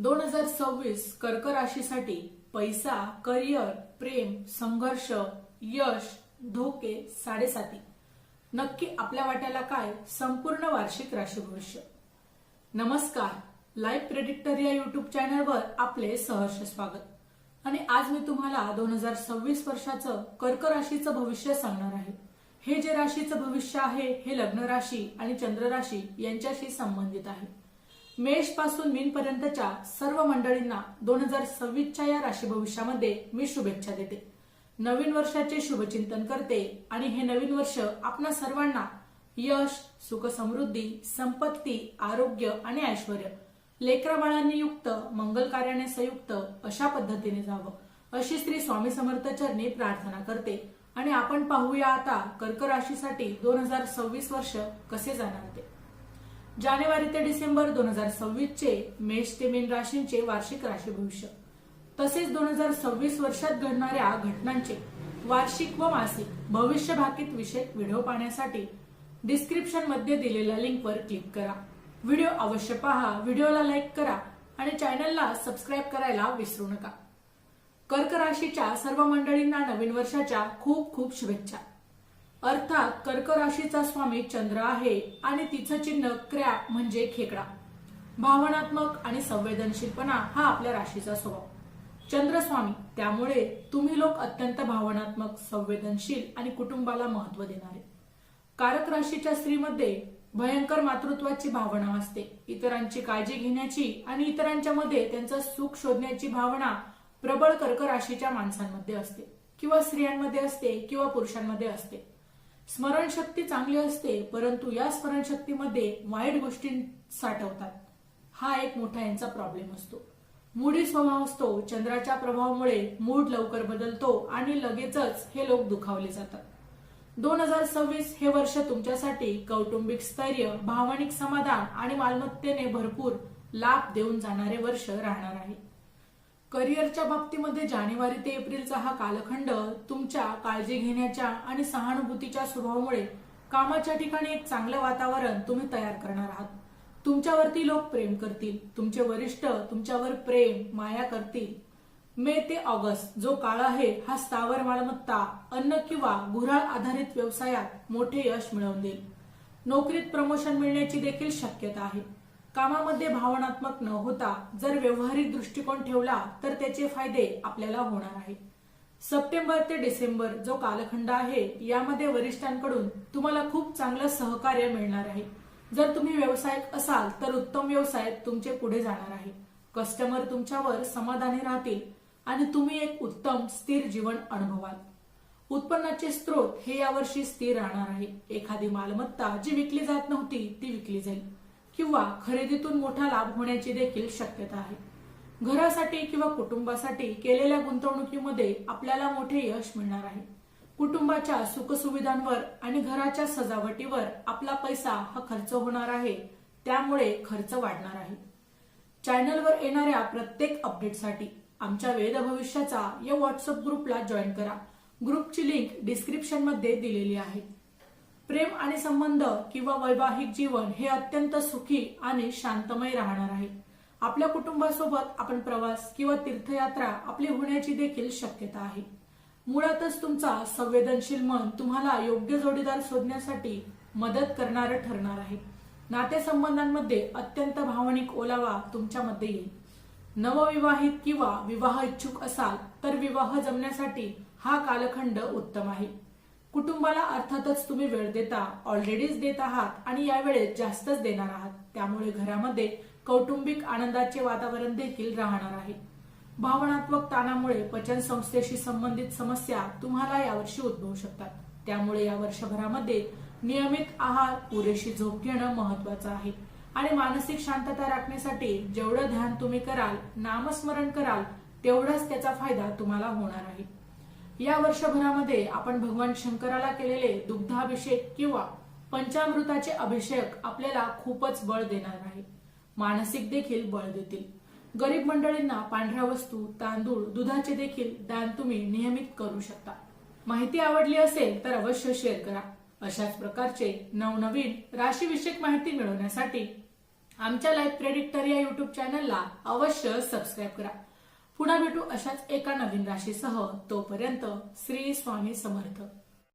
दोन हजार सव्वीस कर्क राशीसाठी पैसा करिअर प्रेम संघर्ष यश धोके साडेसाती. नक्की आपल्या वाट्याला काय? संपूर्ण वार्षिक राशी भविष्य नमस्कार. लाईव्ह प्रेडिक्टर या युट्यूब चॅनलवर आपले सहर्ष स्वागत. आणि आज मी तुम्हाला दोन हजार सव्वीस वर्षाचं कर्क राशीचं भविष्य सांगणार आहे. हे जे राशीचं भविष्य आहे हे लग्न राशी आणि चंद्र राशी यांच्याशी संबंधित आहे. मेषपासून मीन पर्यंतच्या सर्व मंडळींना दोन हजार सव्वीसच्या या राशी भविष्यामध्ये मी शुभेच्छा देते. नवीन वर्षाचे शुभचिंतन करते आणि हे नवीन वर्ष आपणा सर्वांना यश सुख समृद्धी संपत्ती आरोग्य आणि ऐश्वर लेकरा बाळांनी युक्त मंगल कार्याने संयुक्त अशा पद्धतीने जावं. अशी श्री स्वामी समर्थ चरणी प्रार्थना करते. आणि आपण पाहूया आता कर्क राशीसाठी दोन हजार सव्वीस वर्ष कसे जाणार ते जानेवारी ते डिसेंबर दोन हजार सव्वीसचे मेष ते मीन राशींचे वार्षिक राशी भविष्य तसेच दोन हजार सव्वीस वर्षात घडणाऱ्या घटनांचे वार्षिक व मासिक भविष्यभाकीत विषयक व्हिडिओ पाहण्यासाठी डिस्क्रिप्शनमध्ये दिलेल्या लिंकवर क्लिक करा. व्हिडिओ अवश्य पहा व्हिडिओला लाईक करा आणि चॅनलला सबस्क्राईब करायला विसरू नका. कर्क राशीच्या सर्व मंडळींना नवीन वर्षाच्या खूप खूप शुभेच्छा. अर्थात कर्क राशीचा स्वामी चंद्र आहे आणि तिचं चिन्ह क्रॅप म्हणजे खेकडा. भावनात्मक आणि संवेदनशीलपणा हा आपल्या राशीचा स्वभाव. चंद्रस्वामी त्यामुळे तुम्ही लोक अत्यंत भावनात्मक संवेदनशील आणि कुटुंबाला महत्त्व देणारे. कारक राशीच्या स्त्रीमध्ये भयंकर मातृत्वाची भावना असते. इतरांची काळजी घेण्याची आणि इतरांच्या मध्ये त्यांचं सुख शोधण्याची भावना प्रबळ कर्क राशीच्या माणसांमध्ये असते किंवा स्त्रियांमध्ये असते किंवा पुरुषांमध्ये असते. स्मरणशक्ती चांगली असते परंतु या स्मरणशक्तीमध्ये वाईट गोष्टी साठवतात. हा एक मोठा यांचा प्रॉब्लेम असतो. मूडी स्वभाव असतो चंद्राच्या प्रभावामुळे मूड लवकर बदलतो आणि लगेचच हे लोक दुखावले जातात. दोन हजार सव्वीस हे वर्ष तुमच्यासाठी कौटुंबिक स्थैर्य भावनिक समाधान आणि मालमत्तेने भरपूर लाभ देऊन जाणारे वर्ष राहणार आहे. करिअरच्या बाबतीमध्ये जानेवारी ते एप्रिलचा हा कालखंड तुमच्या काळजी घेण्याच्या आणि सहानुभूतीच्या स्वभावामुळे कामाच्या ठिकाणी एक चांगलं वातावरण तुम्ही तयार करणार आहात. तुमच्यावरती लोक प्रेम करतील तुमचे वरिष्ठ तुमच्यावर प्रेम माया करतील. मे ते ऑगस्ट जो काळ आहे हा स्थावर मालमत्ता अन्न किंवा गुऱ्हाळ आधारित व्यवसायात मोठे यश मिळवून देईल. नोकरीत प्रमोशन मिळण्याची देखील शक्यता आहे. कामामध्ये भावनात्मक न होता जर व्यवहारिक दृष्टिकोन ठेवला तर त्याचे फायदे आपल्याला होणार आहे सप्टेंबर ते डिसेंबर जो कालखंड आहे यामध्ये वरिष्ठांकडून तुम्हाला खूप चांगलं सहकार्य मिळणार आहे. जर तुम्ही व्यावसायिक असाल तर उत्तम व्यवसाय तुमचे पुढे जाणार आहे. कस्टमर तुमच्यावर समाधानी राहतील आणि तुम्ही एक उत्तम स्थिर जीवन अनुभवाल. उत्पन्नाचे स्त्रोत हे यावर्षी स्थिर राहणार आहे. एखादी मालमत्ता जी विकली जात नव्हती ती विकली जाईल. किंवा खरेदीतून मोठा लाभ होण्याची देखील शक्यता आहे. घरासाठी किंवा कुटुंबासाठी केलेल्या गुंतवणुकीमध्ये आपल्याला मोठे यश मिळणार आहे. कुटुंबाच्या सुखसुविधांवर आणि घराच्या सजावटीवर आपला पैसा हा खर्च होणार आहे त्यामुळे खर्च वाढणार आहे. चॅनलवर येणाऱ्या प्रत्येक अपडेटसाठी आमच्या वेद भविष्याचा या व्हॉट्सअप ग्रुपला जॉईन करा. ग्रुपची लिंक डिस्क्रिप्शनमध्ये दिलेली आहे. प्रेम आणि संबंध किंवा वैवाहिक जीवन हे अत्यंत सुखी आणि शांतमय राहणार आहे. आपल्या कुटुंबासोबत आपण प्रवास किंवा तीर्थयात्रा आपली होण्याची देखील शक्यता आहे. मुळातच तुमचा संवेदनशील मन तुम्हाला योग्य जोडीदार शोधण्यासाठी मदत करणारं ठरणार आहे. नातेसंबंधांमध्ये अत्यंत भावनिक ओलावा तुमच्यामध्ये येईल. नवविवाहित किंवा विवाह इच्छुक असाल तर विवाह जमण्यासाठी हा कालखंड उत्तम आहे. कुटुंबाला अर्थातच तुम्ही वेळ देता ऑलरेडीच देत आहात आणि यावेळेस जास्तच देणार आहात. त्यामुळे घरामध्ये कौटुंबिक आनंदाचे वातावरण देखील राहणार आहे. भावनात्मक ताणामुळे पचन संस्थेशी संबंधित समस्या तुम्हाला यावर्षी उद्भवू शकतात. त्यामुळे या वर्षभरामध्ये नियमित आहार पुरेशी झोप घेणं महत्वाचं आहे. आणि मानसिक शांतता राखण्यासाठी जेवढं ध्यान तुम्ही कराल नामस्मरण कराल तेवढाच त्याचा फायदा तुम्हाला होणार आहे. या वर्षभरामध्ये आपण भगवान शंकराला केलेले दुग्धाभिषेक किंवा पंचामृताचे अभिषेक आपल्याला खूपच बळ देणार आहे. मानसिक देखील बळ देतील. गरीब मंडळींना पांढऱ्या वस्तू तांदूळ दुधाचे देखील दान तुम्ही नियमित करू शकता. माहिती आवडली असेल तर अवश्य शेअर करा. अशाच प्रकारचे नवनवीन राशीविषयक माहिती मिळवण्यासाठी आमच्या लाईफ प्रेडिक्टर या युट्यूब चॅनलला अवश्य सबस्क्राईब करा. पुन्हा भेटू अशाच एका नवीन राशीसह तोपर्यंत श्री स्वामी समर्थ.